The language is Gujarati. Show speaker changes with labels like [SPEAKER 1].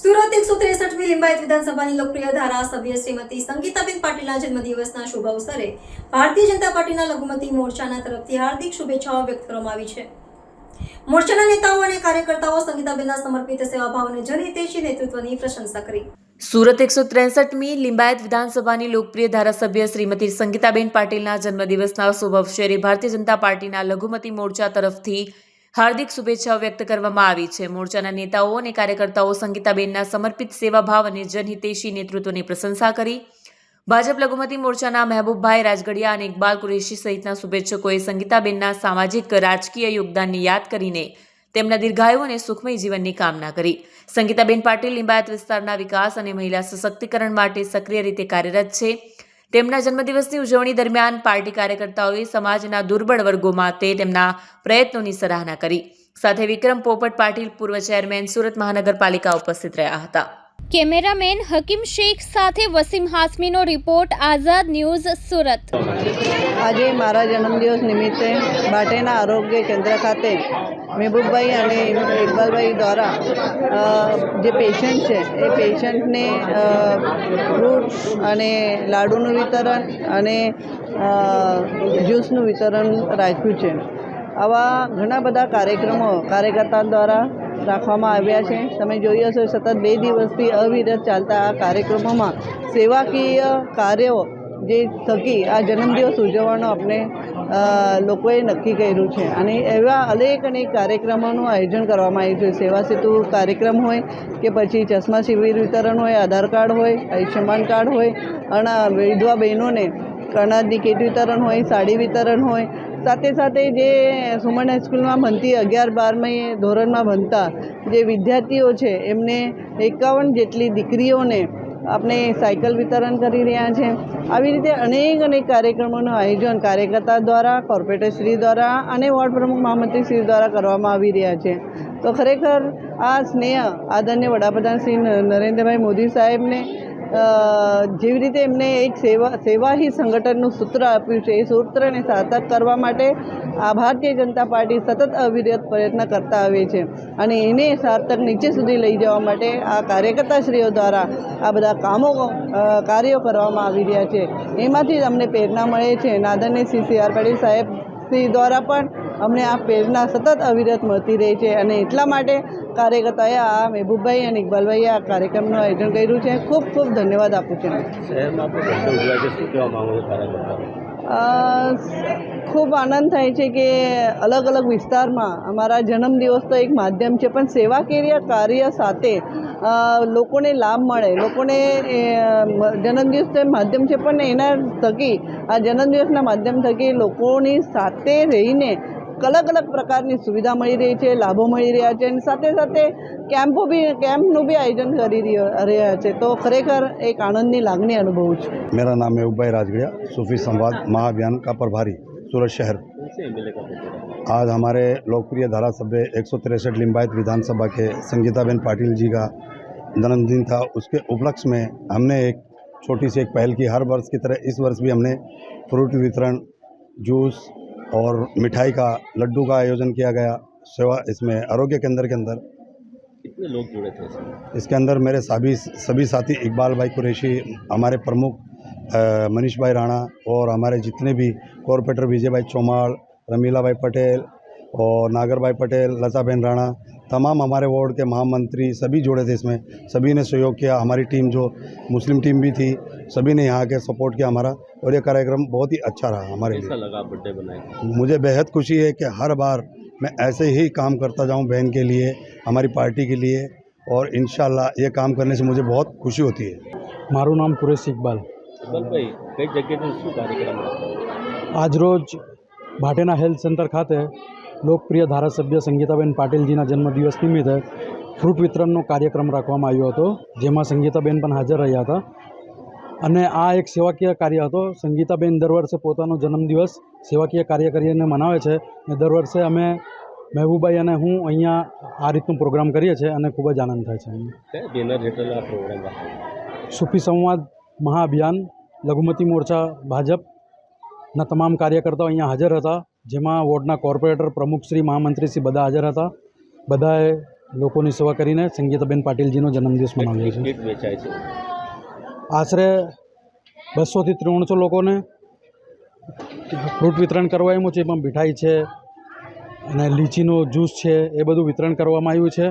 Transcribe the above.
[SPEAKER 1] સુરત એકસો ત્રેસઠમી લિંબાયત વિધાનસભાની લોકપ્રિય ધારાસભ્ય શ્રીમતી સંગીતાબેન પાટીલના જન્મદિવસના શુભ અવસરે ભારતીય જનતા પાર્ટીના લઘુમતી મોરચાના તરફથી હાર્દિક શુભેચ્છાઓ વ્યક્ત કરવામાં આવી છે. મોરચાના નેતાઓ અને કાર્યકર્તાઓ સંગીતાબેનના સમર્પિત સેવાભાવ અને જનહિતેશી નેતૃત્વની પ્રશંસા કરી.
[SPEAKER 2] સુરત એકસો ત્રેસઠમી લિંબાયત વિધાનસભાની લોકપ્રિય ધારાસભ્ય શ્રીમતી સંગીતાબેન પાટીલના જન્મદિવસના શુભ અવસરે ભારતીય જનતા પાર્ટીના લઘુમતી મોરચા તરફથી હાર્દિક શુભેચ્છાઓ વ્યક્ત કરવામાં આવી છે. મોરચાના નેતાઓ અને કાર્યકર્તાઓ સંગીતાબેનના સમર્પિત સેવાભાવ અને જનહિતેશી નેતૃત્વની પ્રશંસા કરી. ભાજપ લઘુમતી મોરચાના મહેબૂબભાઈ રાજગડિયા અને ઇકબાલ કુરેશી સહિતના શુભેચ્છકોએ સંગીતાબેનના સામાજિક, રાજકીય યોગદાનને યાદ કરીને તેમના દીર્ઘાયુ અને સુખમય જીવનની કામના કરી. સંગીતાબેન પાટીલ લિંબાયત વિસ્તારના વિકાસ અને મહિલા સશક્તિકરણ માટે સક્રિય રીતે કાર્યરત છે. તેમના જન્મદિવસની ઉજવણી દરમિયાન પાર્ટી કાર્યકર્તાઓએ સમાજના દુર્બળ વર્ગો માટે તેમના પ્રયત્નોની સરાહના કરી. સાથે વિક્રમ પોપટ પાટીલ પૂર્વ ચેરમેન સુરત મહાનગરપાલિકા ઉપસ્થિત રહ્યા હતા.
[SPEAKER 3] કેમેરામેન હકીમ શેખ સાથે વસીમ હાસમીનો રિપોર્ટ, આઝાદ ન્યૂઝ, સુરત.
[SPEAKER 4] આજે મારા જન્મદિવસ નિમિત્તે બાટેના આરોગ્ય કેન્દ્ર ખાતે મહેબૂબભાઈ અને ઇકબાલભાઈ દ્વારા જે પેશન્ટ છે, એ પેશન્ટને ફ્રૂટ અને લાડુનું વિતરણ અને જ્યુસનું વિતરણ રાખ્યું છે. આવા ઘણા બધા કાર્યક્રમો કાર્યકર્તા દ્વારા રાખવામાં આવ્યા છે. તમે જોઈ હશો, સતત બે દિવસથી અવિરત ચાલતા આ કાર્યક્રમોમાં સેવાકીય કાર્યો જે થકી આ જન્મદિવસ ઉજવવાનો આપણે લોકોએ નક્કી કર્યું છે. અને એવા અનેક અનેક કાર્યક્રમોનું આયોજન કરવામાં આવ્યું છે. સેવા સેતુ કાર્યક્રમ હોય કે પછી ચશ્મા શિબિર વિતરણ હોય, આધાર કાર્ડ હોય, આયુષ્યમાન કાર્ડ હોય, અને વિધવા બહેનોને અનાજની કીટ વિતરણ હોય, સાડી વિતરણ હોય, સાથે સાથે જે સુમણ હાઈસ્કૂલમાં ભણતી અગિયાર બારમી ધોરણમાં ભણતા જે વિદ્યાર્થીઓ છે, એમને એકાવન જેટલી દીકરીઓને આપણે સાયકલ વિતરણ કરી રહ્યા છે. આવી રીતે અનેક અનેક કાર્યક્રમોનું આયોજન કાર્યકર્તા દ્વારા કોર્પોરેટરશ્રી દ્વારા અને વોર્ડ પ્રમુખ મહામંત્રીશ્રી દ્વારા કરવામાં આવી રહ્યા છે. તો ખરેખર આ સ્નેહ આદરણીય વડાપ્રધાન શ્રી નરેન્દ્રભાઈ મોદી સાહેબને જેવી રીતે એમને એક સેવા સેવાહી સંગઠનનું સૂત્ર આપ્યું છે, એ સૂત્રને સાર્થક કરવા માટે આ ભારતીય જનતા પાર્ટી સતત અવિરત પ્રયત્ન કરતા આવે છે અને એને સાર્થક નીચે સુધી લઈ જવા માટે આ કાર્યકર્તાશ્રીઓ દ્વારા આ બધા કામો કાર્યો કરવામાં આવી રહ્યા છે. એમાંથી જ અમને પ્રેરણા મળે છે. નાદરને શ્રી સી આર પાટીલ સાહેબ શ્રી દ્વારા પણ અમને આ પ્રેરણા સતત અવિરત મળતી રહે છે અને એટલા માટે કાર્યકર્તાએ આ મહેબૂબભાઈ અને ઇકબાલભાઈએ આ કાર્યક્રમનું આયોજન કર્યું છે. ખૂબ ખૂબ ધન્યવાદ આપું છું.
[SPEAKER 5] શહેરમાં
[SPEAKER 4] ખૂબ આનંદ થાય છે કે અલગ અલગ વિસ્તારમાં અમારા જન્મદિવસ તો એક માધ્યમ છે, પણ સેવા સેવાકીય કાર્ય સાથે લોકોને લાભ મળે. લોકોને જન્મદિવસ તો માધ્યમ છે, પણ એના થકી, આ જન્મદિવસના માધ્યમ થકી લોકોની સાથે રહીને અલગ અલગ પ્રકારની સુવિધા મળી રહી છે, લાભો મળી રહ્યા છે અને સાથે સાથે કેમ્પો બી, કેમ્પનું બી આયોજન કરી રહ્યા છે. તો ખરેખર એક આનંદની લાગણી અનુભવું છું.
[SPEAKER 6] મારા નામ હે ઉભાઈ રાજગડિયા, સૂફી સંવાદ મહાભિયાન કાપરભારી. सूरत शहर। आज हमारे लोकप्रिय धारा सभ्य एक सौ तिरसठ लिम्बायत विधानसभा के संगीताबेन पाटिल जी का जन्मदिन था। उसके उपलक्ष्य में हमने एक छोटी सी एक पहल की। हर वर्ष की तरह इस वर्ष भी हमने फ्रूट वितरण जूस और मिठाई का लड्डू का आयोजन किया गया सेवा इसमें आरोग्य केंद्र के अंदर।
[SPEAKER 5] कितने लोग जुड़े थे
[SPEAKER 6] इसके अंदर मेरे सभी सभी साथी इकबाल भाई कुरैशी हमारे प्रमुख मनीष भाई राणा और हमारे जितने भी कॉरपोरेटर विजय भाई चौमाड़ रमीला भाई पटेल और नागर भाई पटेल लता बहन राणा तमाम हमारे वार्ड के महामंत्री सभी जुड़े थे इसमें। सभी ने सहयोग किया। हमारी टीम जो मुस्लिम टीम भी थी सभी ने यहाँ के सपोर्ट किया हमारा और ये कार्यक्रम बहुत ही अच्छा रहा हमारे लिए। मुझे बेहद खुशी है कि हर बार मैं ऐसे ही काम करता जाऊँ बहन के लिए हमारी पार्टी के लिए और इन ये काम करने से मुझे बहुत खुशी होती है।
[SPEAKER 7] मारू नाम कुरेश इकबाल।
[SPEAKER 5] ઇકબાલભાઈ કઈ જગ્યાએ શું કાર્યક્રમ
[SPEAKER 7] આજરોજ ભાટેના હેલ્થ સેન્ટર ખાતે લોકપ્રિય ધારાસભ્ય સંગીતાબેન પાટીલજીના જન્મદિવસ નિમિત્તે ફ્રૂટ વિતરણનો કાર્યક્રમ રાખવામાં આવ્યો હતો જેમાં સંગીતાબેન પણ હાજર રહ્યા હતા. અને આ એક સેવાકીય કાર્ય હતો. સંગીતાબેન દર વર્ષે પોતાનો જન્મદિવસ સેવાકીય કાર્ય કરીને મનાવે છે અને દર વર્ષે અમે મહેબૂબાઈ અને હું અહીંયા આ રીતનો પ્રોગ્રામ કરીએ છીએ અને ખૂબ જ આનંદ થાય છે સુફી સંવાદ મહાઅભિયાન લઘુમતી મોરચા ભાજપના તમામ કાર્યકર્તાઓ અહીંયા હાજર હતા જેમાં વોર્ડના કોર્પોરેટર પ્રમુખશ્રી મહામંત્રીશ્રી બધા હાજર હતા. બધાએ લોકોની સેવા કરીને સંગીતાબેન પાટીલજીનો જન્મદિવસ મનાવ્યો છે.
[SPEAKER 5] છે?
[SPEAKER 7] આશરે બસોથી ત્રણસો લોકોને ફ્રૂટ વિતરણ કરવામાં આવ્યું છે એમાં મીઠાઈ છે અને લીચીનો જ્યુસ છે એ બધું વિતરણ કરવામાં આવ્યું છે.